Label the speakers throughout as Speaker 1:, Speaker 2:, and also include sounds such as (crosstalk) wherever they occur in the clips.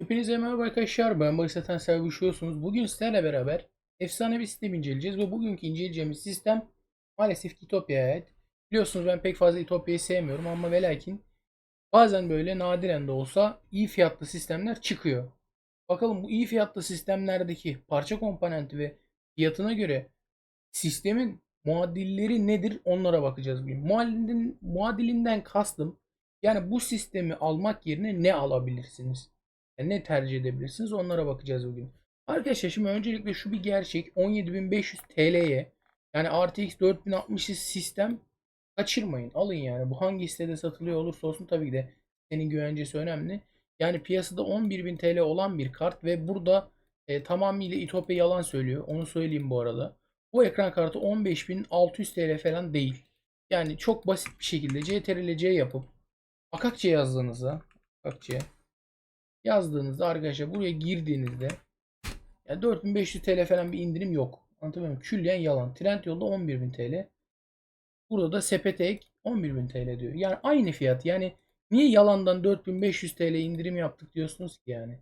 Speaker 1: Hepinize merhaba arkadaşlar. Ben Barış Satan Servuşuyorsunuz. Bugün sizlerle beraber efsane bir sistem inceleyeceğiz ve bugünkü inceleyeceğimiz sistem maalesef ki ait. Biliyorsunuz ben pek fazla İtopya'yı sevmiyorum ama ve lakin bazen böyle nadiren de olsa iyi fiyatlı sistemler çıkıyor. Bakalım bu iyi fiyatlı sistemlerdeki parça komponenti ve fiyatına göre sistemin muadilleri nedir onlara bakacağız bugün. Muadilin, muadilinden kastım yani bu sistemi almak yerine ne alabilirsiniz? Yani ne tercih edebilirsiniz onlara bakacağız bugün. Arkadaşlar şimdi öncelikle şu bir gerçek 17.500 TL'ye yani RTX 4060 sistem kaçırmayın. Alın yani. Bu hangi sitede satılıyor olursa olsun tabii ki de senin güvencesi önemli. Yani piyasada 11.000 TL olan bir kart ve burada e, tamamıyla İtopya yalan söylüyor. Onu söyleyeyim bu arada. Bu ekran kartı 15.600 TL falan değil. Yani çok basit bir şekilde CTRL-C yapıp Akakçe yazdığınızda Akakçe yazdığınızda arkadaşlar buraya girdiğinizde ya 4500 TL falan bir indirim yok. Anlatabiliyor muyum? Külliyen yalan. Trendyol'da 11.000 TL. Burada da sepete ek 11.000 TL diyor. Yani aynı fiyat. Yani niye yalandan 4500 TL indirim yaptık diyorsunuz ki yani?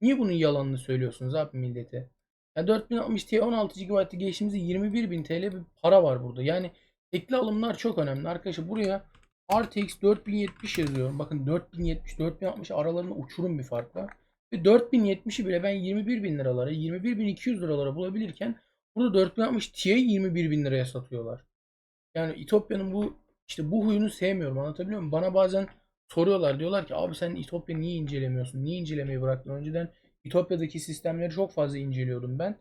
Speaker 1: Niye bunun yalanını söylüyorsunuz abi millete? Ya 4060 Ti 16 GB'lık geçtiğimizde 21.000 TL bir para var burada. Yani tekli alımlar çok önemli. Arkadaşlar buraya RTX 4070 yazıyorum. Bakın 4070 4060 aralarında uçurum bir fark var. Ve 4070'i bile ben 21.000 liralara 21.200 liralara bulabilirken burada 4060 Ti'yi 21.000 liraya satıyorlar. Yani İtopya'nın bu işte bu huyunu sevmiyorum anlatabiliyor muyum? Bana bazen soruyorlar diyorlar ki abi sen İtopya niye incelemiyorsun? Niye incelemeyi bıraktın? Önceden İtopya'daki sistemleri çok fazla inceliyordum ben.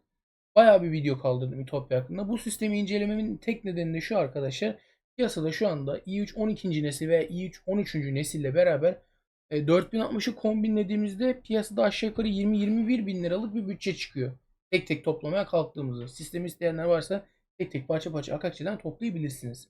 Speaker 1: Bayağı bir video kaldırdım İtopya hakkında. Bu sistemi incelememin tek nedeni de şu arkadaşlar. Piyasada şu anda i3 12. nesil ve i3 13. nesille beraber e, 4060'ı kombinlediğimizde piyasada aşağı yukarı 20-21 bin liralık bir bütçe çıkıyor. Tek tek toplamaya kalktığımızda. Sistemi isteyenler varsa tek tek parça parça Akakçe'den toplayabilirsiniz.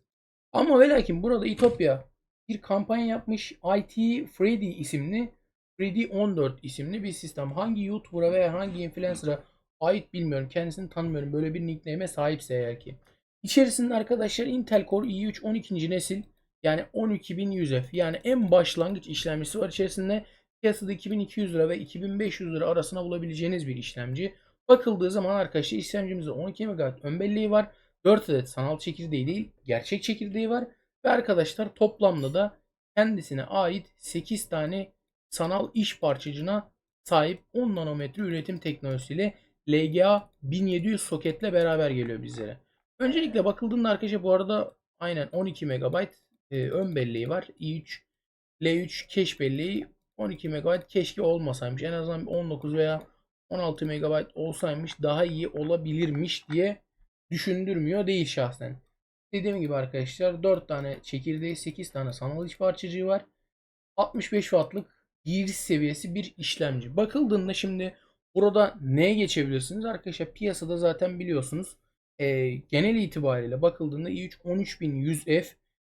Speaker 1: Ama ve lakin burada İtopya bir kampanya yapmış. IT Freddy isimli Freddy 14 isimli bir sistem. Hangi YouTuber'a veya hangi influencer'a ait bilmiyorum. Kendisini tanımıyorum. Böyle bir nickname'e sahipse eğer ki. İçerisinde arkadaşlar Intel Core i3 12. nesil yani 12100F yani en başlangıç işlemcisi var. İçerisinde piyasada 2200 lira ve 2500 lira arasına bulabileceğiniz bir işlemci. Bakıldığı zaman arkadaşlar işlemcimizde 12 MB ön belleği var. 4 adet sanal çekirdeği değil gerçek çekirdeği var. Ve arkadaşlar toplamda da kendisine ait 8 tane sanal iş parçacığına sahip 10 nanometre üretim teknolojisiyle LGA 1700 soketle beraber geliyor bizlere. Öncelikle bakıldığında arkadaşlar bu arada aynen 12 MB e, ön belleği var. i3 L3 cache belleği 12 MB keşke olmasaymış. En azından 19 veya 16 MB olsaymış daha iyi olabilirmiş diye düşündürmüyor değil şahsen. Dediğim gibi arkadaşlar 4 tane çekirdeği 8 tane sanal iç parçacığı var. 65 wattlık giriş seviyesi bir işlemci. Bakıldığında şimdi burada neye geçebilirsiniz? Arkadaşlar piyasada zaten biliyorsunuz e, genel itibariyle bakıldığında i3 13100F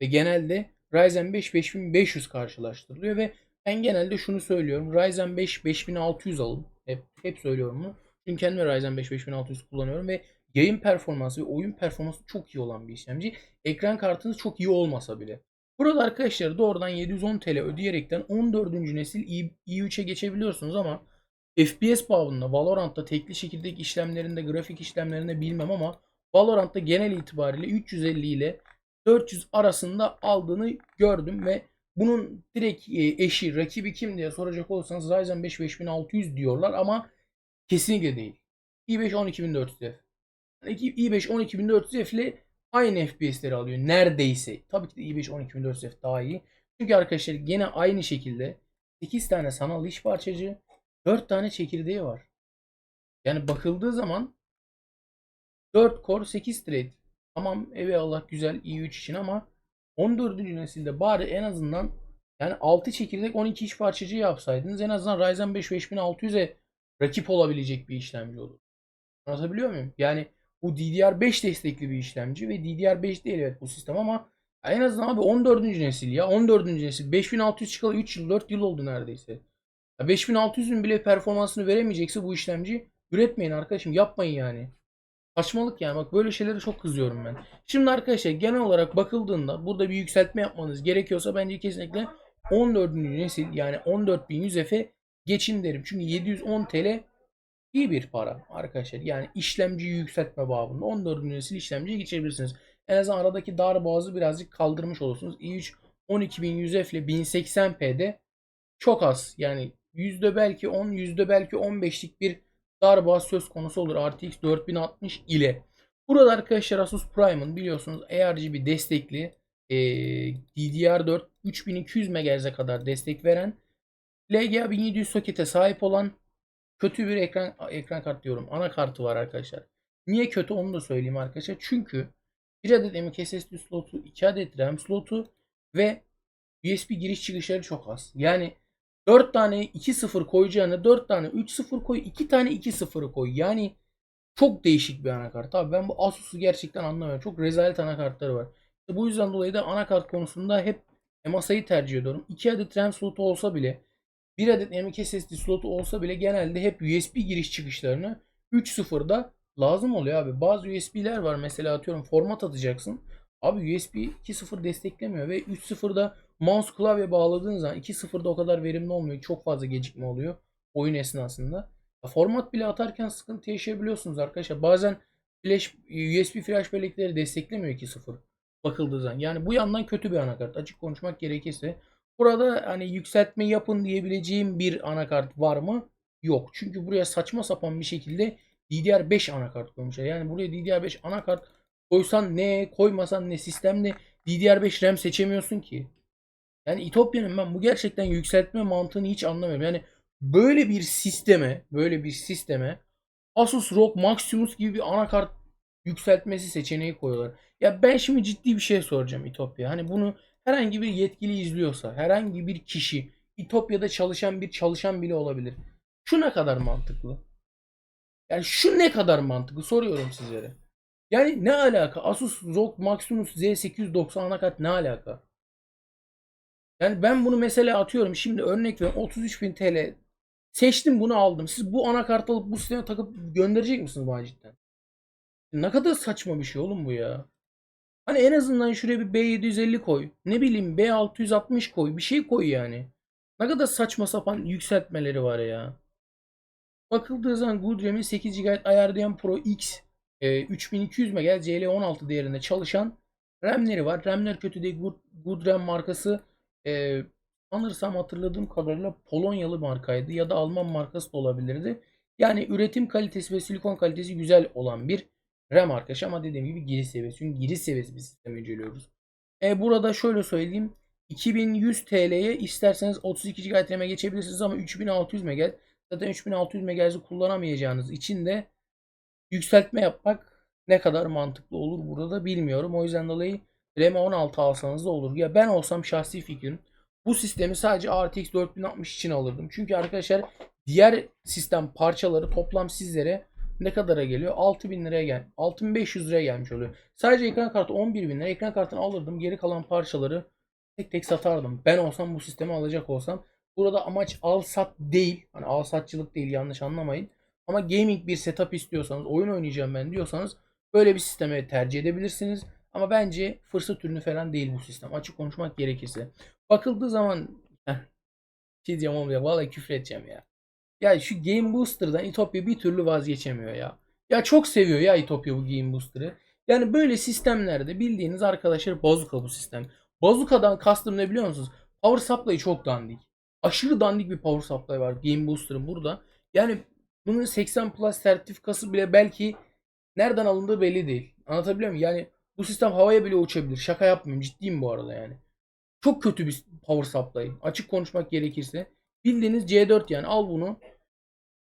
Speaker 1: ve genelde Ryzen 5 5500 karşılaştırılıyor ve ben genelde şunu söylüyorum. Ryzen 5 5600 alın. Hep, hep söylüyorum bunu. Çünkü kendim Ryzen 5 5600 kullanıyorum ve yayın performansı ve oyun performansı çok iyi olan bir işlemci. Ekran kartınız çok iyi olmasa bile. Burada arkadaşlar doğrudan 710 TL ödeyerekten 14. nesil i3'e geçebiliyorsunuz ama FPS bağımında Valorant'ta tekli şekildeki işlemlerinde, grafik işlemlerinde bilmem ama Valorant'ta genel itibariyle 350 ile 400 arasında aldığını gördüm ve bunun direkt e, eşi, rakibi kim diye soracak olursanız Ryzen 5 5600 diyorlar ama kesinlikle değil. i5 12400F. Yani i5 12400F ile aynı FPS'leri alıyor neredeyse. Tabii ki de i5 12400F daha iyi. Çünkü arkadaşlar gene aynı şekilde 8 tane sanal iş parçacı, 4 tane çekirdeği var. Yani bakıldığı zaman 4 core 8 thread. Tamam eyvallah güzel i3 için ama 14. nesilde bari en azından yani 6 çekirdek 12 iş parçacı yapsaydınız en azından Ryzen 5 5600'e rakip olabilecek bir işlemci olur. Anlatabiliyor muyum? Yani bu DDR5 destekli bir işlemci ve DDR5 değil evet bu sistem ama en azından abi 14. nesil ya 14. nesil 5600 çıkalı 3 yıl 4 yıl oldu neredeyse. 5600'ün bile performansını veremeyecekse bu işlemci üretmeyin arkadaşım yapmayın yani. Saçmalık yani bak böyle şeylere çok kızıyorum ben. Şimdi arkadaşlar genel olarak bakıldığında burada bir yükseltme yapmanız gerekiyorsa bence kesinlikle 14. nesil yani 14100F'e geçin derim. Çünkü 710 TL iyi bir para arkadaşlar. Yani işlemciyi yükseltme babında 14 nesil işlemciye geçebilirsiniz. En azından aradaki dar boğazı birazcık kaldırmış olursunuz. i3 12100F ile 1080p'de çok az. Yani yüzde belki 10, yüzde belki 15'lik bir dar boğaz söz konusu olur RTX 4060 ile. Burada arkadaşlar Asus Prime'ın biliyorsunuz ARGB destekli e, DDR4 3200 MHz'e kadar destek veren LGA 1700 sokete sahip olan kötü bir ekran ekran kart diyorum. Anakartı var arkadaşlar. Niye kötü onu da söyleyeyim arkadaşlar. Çünkü 1 adet M.2 SSD slotu, 2 adet RAM slotu ve USB giriş çıkışları çok az. Yani 4 tane 2.0 koyacağına 4 tane 3.0 koy, 2 tane 2.0'ı koy. Yani çok değişik bir anakart. Abi ben bu Asus'u gerçekten anlamıyorum. Çok rezalet anakartları var. İşte bu yüzden dolayı da anakart konusunda hep MSI'yi tercih ediyorum. 2 adet RAM slotu olsa bile 1 adet M.2 SSD slotu olsa bile genelde hep USB giriş çıkışlarını 3.0'da lazım oluyor abi. Bazı USB'ler var mesela atıyorum format atacaksın. Abi USB 2.0 desteklemiyor ve 3.0'da mouse klavye bağladığın zaman 2.0'da o kadar verimli olmuyor. Çok fazla gecikme oluyor oyun esnasında. Format bile atarken sıkıntı yaşayabiliyorsunuz arkadaşlar. Bazen flash USB flash bellekleri desteklemiyor 2.0 bakıldığı zaman. Yani bu yandan kötü bir anakart. Açık konuşmak gerekirse. Burada hani yükseltme yapın diyebileceğim bir anakart var mı? Yok. Çünkü buraya saçma sapan bir şekilde DDR5 anakart koymuşlar. Yani buraya DDR5 anakart koysan ne, koymasan ne, sistemde DDR5 RAM seçemiyorsun ki. Yani İtopya'nın ben bu gerçekten yükseltme mantığını hiç anlamıyorum. Yani böyle bir sisteme, böyle bir sisteme Asus ROG Maximus gibi bir anakart yükseltmesi seçeneği koyuyorlar. Ya ben şimdi ciddi bir şey soracağım İtopya. Hani bunu herhangi bir yetkili izliyorsa, herhangi bir kişi İtopya'da çalışan bir çalışan bile olabilir. Şu ne kadar mantıklı? Yani şu ne kadar mantıklı soruyorum sizlere. Yani ne alaka? Asus ROG Maximus Z890 anakart ne alaka? Yani ben bunu mesela atıyorum şimdi örnek veriyorum 33.000 TL seçtim bunu aldım. Siz bu anakartı alıp bu sisteme takıp gönderecek misiniz bana cidden? Ne kadar saçma bir şey oğlum bu ya. Hani en azından şuraya bir B750 koy. Ne bileyim B660 koy. Bir şey koy yani. Ne kadar saçma sapan yükseltmeleri var ya. Bakıldığı zaman Goodrem'in 8 GB ayarlayan Pro X e, 3200 MHz CL16 değerinde çalışan RAM'leri var. RAM'ler kötü değil. Good, Goodrem markası e, sanırsam hatırladığım kadarıyla Polonyalı markaydı ya da Alman markası da olabilirdi. Yani üretim kalitesi ve silikon kalitesi güzel olan bir RAM arkadaş ama dediğim gibi giriş seviyesi. Çünkü giriş seviyesi bir sistem inceliyoruz. E, burada şöyle söyleyeyim. 2100 TL'ye isterseniz 32 GB RAM'e geçebilirsiniz ama 3600 MHz zaten 3600 MHz'i kullanamayacağınız için de yükseltme yapmak ne kadar mantıklı olur burada da bilmiyorum. O yüzden dolayı RAM 16 alsanız da olur. Ya ben olsam şahsi fikrim bu sistemi sadece RTX 4060 için alırdım. Çünkü arkadaşlar diğer sistem parçaları toplam sizlere ne kadara geliyor? 6000 liraya gel. 6500 liraya gelmiş oluyor. Sadece ekran kartı 11000 lira. Ekran kartını alırdım. Geri kalan parçaları tek tek satardım. Ben olsam bu sistemi alacak olsam. Burada amaç al sat değil. Hani al satçılık değil yanlış anlamayın. Ama gaming bir setup istiyorsanız, oyun oynayacağım ben diyorsanız böyle bir sisteme tercih edebilirsiniz. Ama bence fırsat ürünü falan değil bu sistem. Açık konuşmak gerekirse. Bakıldığı zaman şey diyeceğim olmayacak. Vallahi küfür edeceğim ya. Ya şu Game Booster'dan Itopya bir türlü vazgeçemiyor ya. Ya çok seviyor ya Itopya bu Game Booster'ı. Yani böyle sistemlerde bildiğiniz arkadaşlar bazuka bu sistem. Bazuka'dan kastım ne biliyor musunuz? Power supply çok dandik. Aşırı dandik bir power supply var Game Booster'ın burada. Yani bunun 80 Plus sertifikası bile belki nereden alındığı belli değil. Anlatabiliyor muyum? Yani bu sistem havaya bile uçabilir. Şaka yapmıyorum. Ciddiyim bu arada yani. Çok kötü bir power supply. Açık konuşmak gerekirse. Bildiğiniz C4 yani al bunu.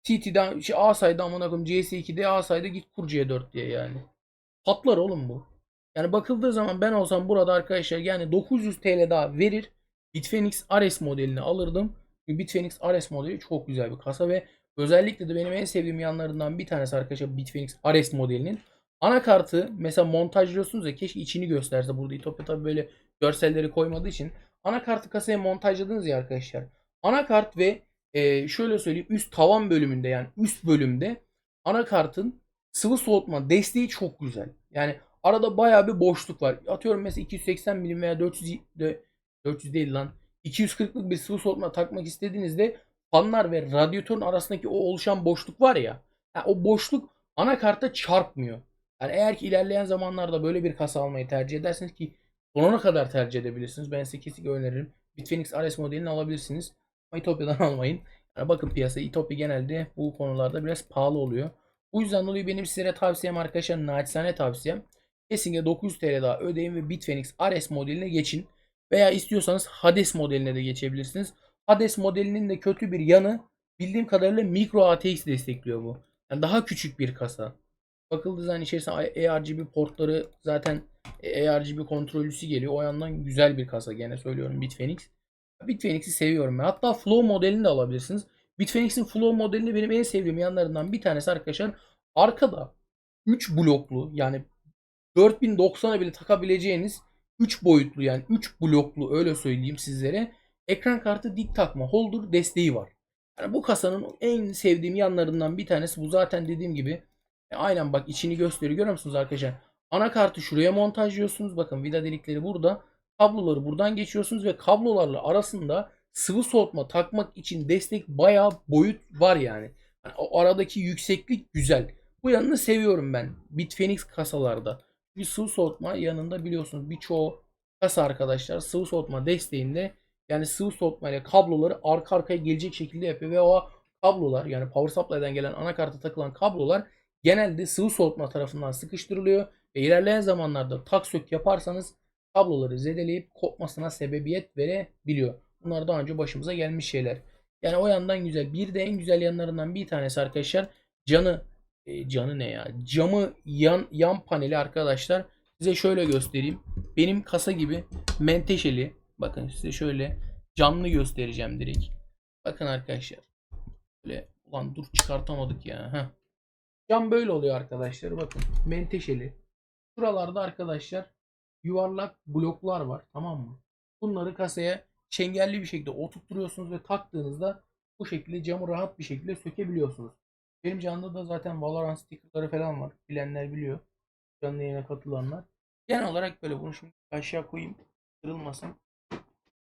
Speaker 1: CT'den şey A sayda amına koyayım CS2'de A sayda git kur C4 diye yani. Patlar oğlum bu. Yani bakıldığı zaman ben olsam burada arkadaşlar yani 900 TL daha verir. Bitfenix RS modelini alırdım. Çünkü Bitfenix RS modeli çok güzel bir kasa ve özellikle de benim en sevdiğim yanlarından bir tanesi arkadaşlar Bitfenix RS modelinin. Anakartı mesela montajlıyorsunuz ya keşke içini gösterse. Burada İtopya tabi böyle görselleri koymadığı için. Anakartı kasaya montajladınız ya arkadaşlar. Anakart ve e, şöyle söyleyeyim üst tavan bölümünde yani üst bölümde anakartın sıvı soğutma desteği çok güzel. Yani arada bayağı bir boşluk var. Atıyorum mesela 280 milim veya 400 de, 400 değil lan 240'lık bir sıvı soğutma takmak istediğinizde fanlar ve radyatörün arasındaki o oluşan boşluk var ya. ha, o boşluk anakarta çarpmıyor. Yani eğer ki ilerleyen zamanlarda böyle bir kasa almayı tercih ederseniz ki sonuna kadar tercih edebilirsiniz. Ben size kesinlikle öneririm. Bitfenix RS modelini alabilirsiniz. Ama İtopya'dan (laughs) almayın. Yani bakın piyasa İtopya genelde bu konularda biraz pahalı oluyor. Bu yüzden dolayı benim sizlere tavsiyem arkadaşlar naçizane tavsiyem. Kesinlikle 900 TL daha ödeyin ve Bitfenix RS modeline geçin. Veya istiyorsanız Hades modeline de geçebilirsiniz. Hades modelinin de kötü bir yanı bildiğim kadarıyla micro ATX destekliyor bu. Yani daha küçük bir kasa. Bakıldığı zaman içerisinde ARGB portları zaten ARGB kontrolcüsü geliyor. O yandan güzel bir kasa gene söylüyorum Bitfenix. Bitfenix'i seviyorum ben. Hatta Flow modelini de alabilirsiniz. Bitfenix'in Flow modelini benim en sevdiğim yanlarından bir tanesi arkadaşlar. Arkada 3 bloklu yani 4090'a bile takabileceğiniz 3 boyutlu yani 3 bloklu öyle söyleyeyim sizlere. Ekran kartı dik takma holder desteği var. Yani bu kasanın en sevdiğim yanlarından bir tanesi bu zaten dediğim gibi e, aynen bak içini gösteriyor görüyor musunuz arkadaşlar? Anakartı şuraya montajlıyorsunuz. Bakın vida delikleri burada. Kabloları buradan geçiyorsunuz ve kablolarla arasında sıvı soğutma takmak için destek bayağı boyut var yani. yani o aradaki yükseklik güzel. Bu yanını seviyorum ben. Bitfenix kasalarda. Bir sıvı soğutma yanında biliyorsunuz birçoğu kasa arkadaşlar sıvı soğutma desteğinde yani sıvı soğutma ile kabloları arka arkaya gelecek şekilde yapıyor ve o kablolar yani power supply'den gelen anakarta takılan kablolar genelde sıvı soğutma tarafından sıkıştırılıyor ve ilerleyen zamanlarda tak sök yaparsanız kabloları zedeleyip kopmasına sebebiyet verebiliyor. Bunlar daha önce başımıza gelmiş şeyler. Yani o yandan güzel. Bir de en güzel yanlarından bir tanesi arkadaşlar canı e, canı ne ya? Camı yan yan paneli arkadaşlar. Size şöyle göstereyim. Benim kasa gibi menteşeli. Bakın size şöyle canlı göstereceğim direkt. Bakın arkadaşlar. Böyle ulan dur çıkartamadık ya. Heh. Cam böyle oluyor arkadaşlar. Bakın menteşeli. Şuralarda arkadaşlar yuvarlak bloklar var. Tamam mı? Bunları kasaya çengelli bir şekilde oturtturuyorsunuz ve taktığınızda bu şekilde camı rahat bir şekilde sökebiliyorsunuz. Benim canlı da zaten Valorant stickerları falan var. Bilenler biliyor. Canlı yayına katılanlar. Genel olarak böyle bunu şimdi aşağı koyayım. Kırılmasın.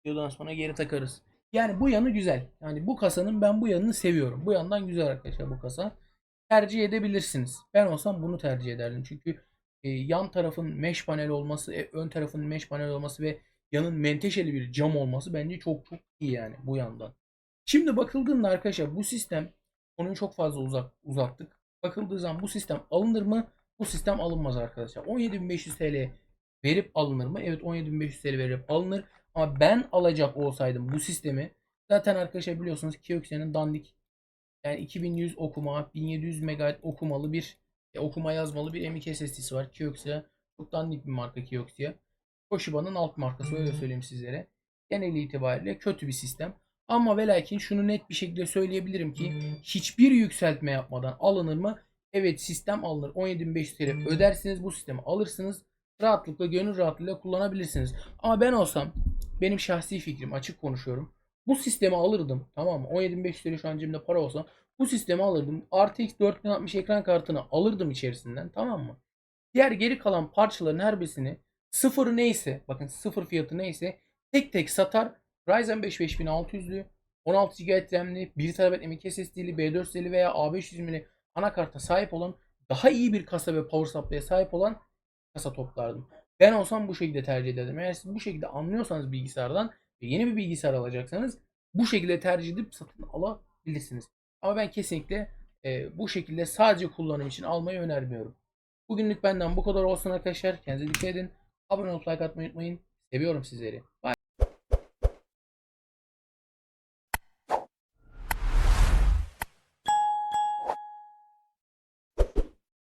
Speaker 1: Videodan sonra geri takarız. Yani bu yanı güzel. Yani bu kasanın ben bu yanını seviyorum. Bu yandan güzel arkadaşlar bu kasa. Tercih edebilirsiniz. Ben olsam bunu tercih ederdim. Çünkü e, yan tarafın mesh panel olması, e, ön tarafın mesh panel olması ve yanın menteşeli bir cam olması bence çok çok iyi yani bu yandan. Şimdi bakıldığında arkadaşlar bu sistem konuyu çok fazla uzak uzattık. Bakıldığı zaman bu sistem alınır mı? Bu sistem alınmaz arkadaşlar. 17.500 TL verip alınır mı? Evet 17.500 TL verip alınır. Ama ben alacak olsaydım bu sistemi zaten arkadaşlar biliyorsunuz Kioxia'nın dandik yani 2100 okuma 1700 MB okumalı bir e, okuma yazmalı bir M.2 SSD'si var. Kioxia çok dandik bir marka Kioxia. Toshiba'nın alt markası öyle söyleyeyim sizlere. Genel itibariyle kötü bir sistem. Ama ve lakin şunu net bir şekilde söyleyebilirim ki hiçbir yükseltme yapmadan alınır mı? Evet sistem alınır. 17.500 TL ödersiniz bu sistemi alırsınız. Rahatlıkla gönül rahatlığıyla kullanabilirsiniz. Ama ben olsam benim şahsi fikrim açık konuşuyorum. Bu sistemi alırdım tamam mı? 17.500 TL şu an cebimde para olsa bu sistemi alırdım. RTX 4060 ekran kartını alırdım içerisinden tamam mı? Diğer geri kalan parçaların her birisini sıfırı neyse bakın sıfır fiyatı neyse tek tek satar Ryzen 5 5600'lü 16 GB RAM'li 1 TB M.2 SSD'li B4 seri veya A500'lü anakarta sahip olan daha iyi bir kasa ve power supply'e sahip olan kasa toplardım. Ben olsam bu şekilde tercih ederdim. Eğer siz bu şekilde anlıyorsanız bilgisayardan ve yeni bir bilgisayar alacaksanız bu şekilde tercih edip satın alabilirsiniz. Ama ben kesinlikle e, bu şekilde sadece kullanım için almayı önermiyorum. Bugünlük benden bu kadar olsun arkadaşlar. Kendinize dikkat edin. Abone olup like atmayı unutmayın. Seviyorum sizleri. Bye.